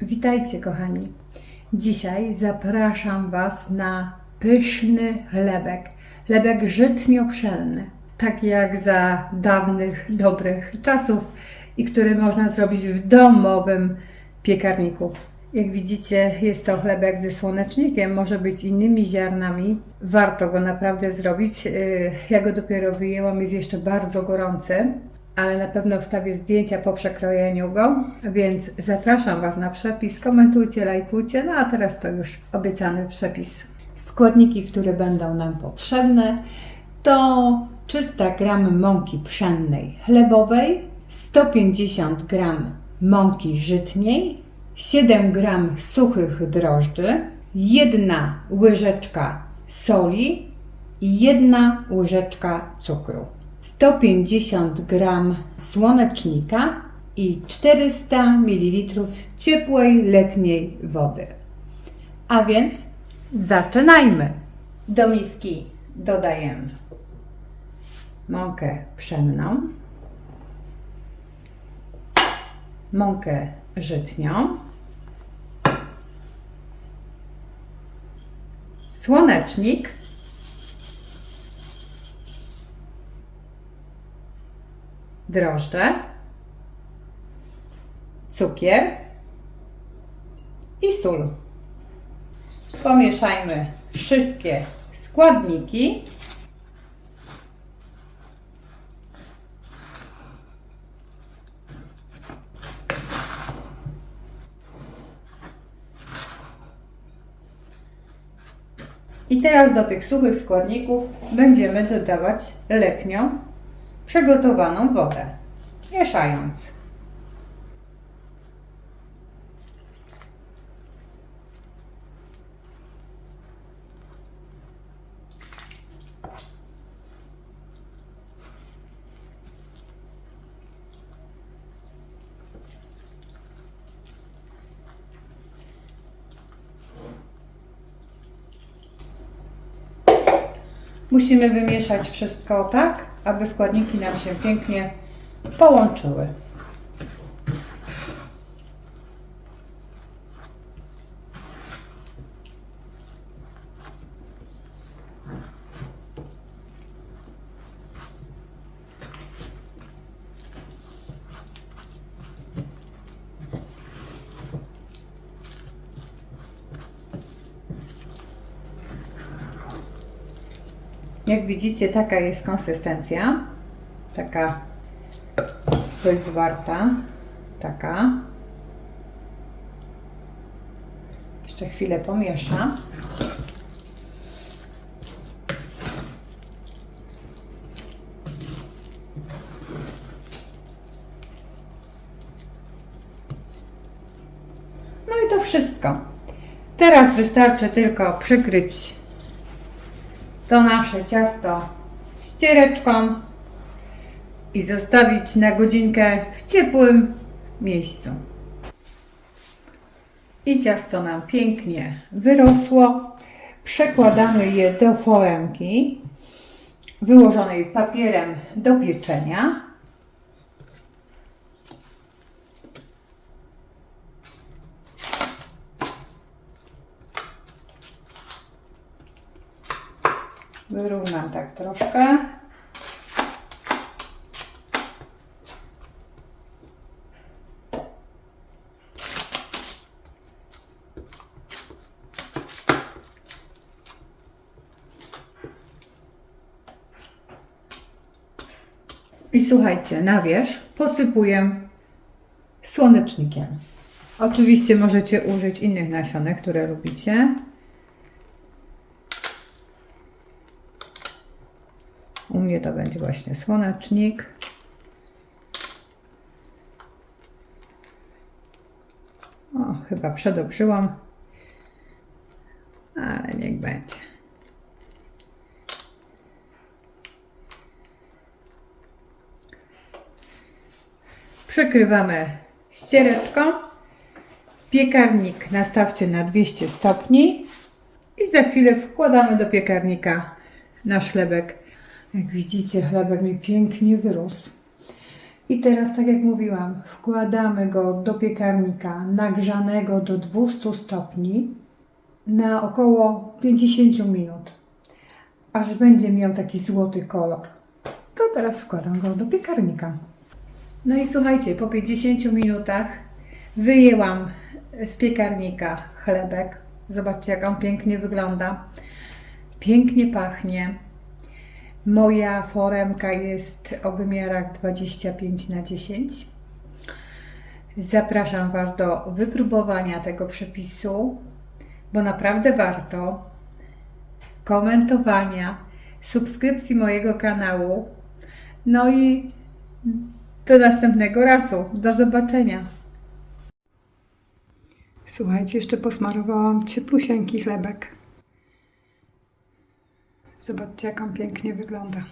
Witajcie, kochani. Dzisiaj zapraszam Was na pyszny chlebek. Chlebek żytnio-pszenny, taki jak za dawnych, dobrych czasów i który można zrobić w domowym piekarniku. Jak widzicie, jest to chlebek ze słonecznikiem, może być innymi ziarnami. Warto go naprawdę zrobić. Yy, Ja go dopiero wyjęłam, jest jeszcze bardzo gorący ale na pewno wstawię zdjęcia po przekrojeniu go, więc zapraszam Was na przepis, komentujcie, lajkujcie, no a teraz to już obiecany przepis. Składniki, które będą nam potrzebne to 300 g mąki pszennej chlebowej, 150 g mąki żytniej, 7 g suchych drożdży, 1 łyżeczka soli i 1 łyżeczka cukru. 150 g słonecznika i 400 ml ciepłej letniej wody. A więc zaczynajmy. Do miski dodajemy mąkę pszenną, mąkę żytnią, słonecznik, drożdże, cukier i sól. Pomieszajmy wszystkie składniki. I teraz do tych suchych składników będziemy dodawać letnią przygotowaną wodę, mieszając. Musimy wymieszać wszystko tak, aby składniki nam się pięknie połączyły. Jak widzicie, taka jest konsystencja. Taka zwarta. Taka. Jeszcze chwilę pomieszam. No i to wszystko. Teraz wystarczy tylko przykryć to nasze ciasto ściereczką i zostawić na godzinkę w ciepłym miejscu. I ciasto nam pięknie wyrosło. Przekładamy je do foremki wyłożonej papierem do pieczenia. Wyrównam tak troszkę. I słuchajcie, na wierzch posypuję słonecznikiem. Oczywiście możecie użyć innych nasionek, które lubicie. U mnie to będzie właśnie słonecznik. O, chyba przedobrzyłam, ale niech będzie. Przykrywamy ściereczką. Piekarnik nastawcie na 200 stopni i za chwilę wkładamy do piekarnika nasz chlebek. Jak widzicie, chlebek mi pięknie wyrósł. I teraz, tak jak mówiłam, wkładamy go do piekarnika nagrzanego do 200 stopni na około 50 minut, aż będzie miał taki złoty kolor. To teraz wkładam go do piekarnika. No i słuchajcie, po 50 minutach wyjęłam z piekarnika chlebek. Zobaczcie, jak on pięknie wygląda. Pięknie pachnie. Moja foremka jest o wymiarach 25 na 10. Zapraszam Was do wypróbowania tego przepisu, bo naprawdę warto. Komentowania, subskrypcji mojego kanału. No i do następnego razu. Do zobaczenia. Słuchajcie, jeszcze posmarowałam cieplusieńki chlebek. Zobaczcie, jak on pięknie wygląda.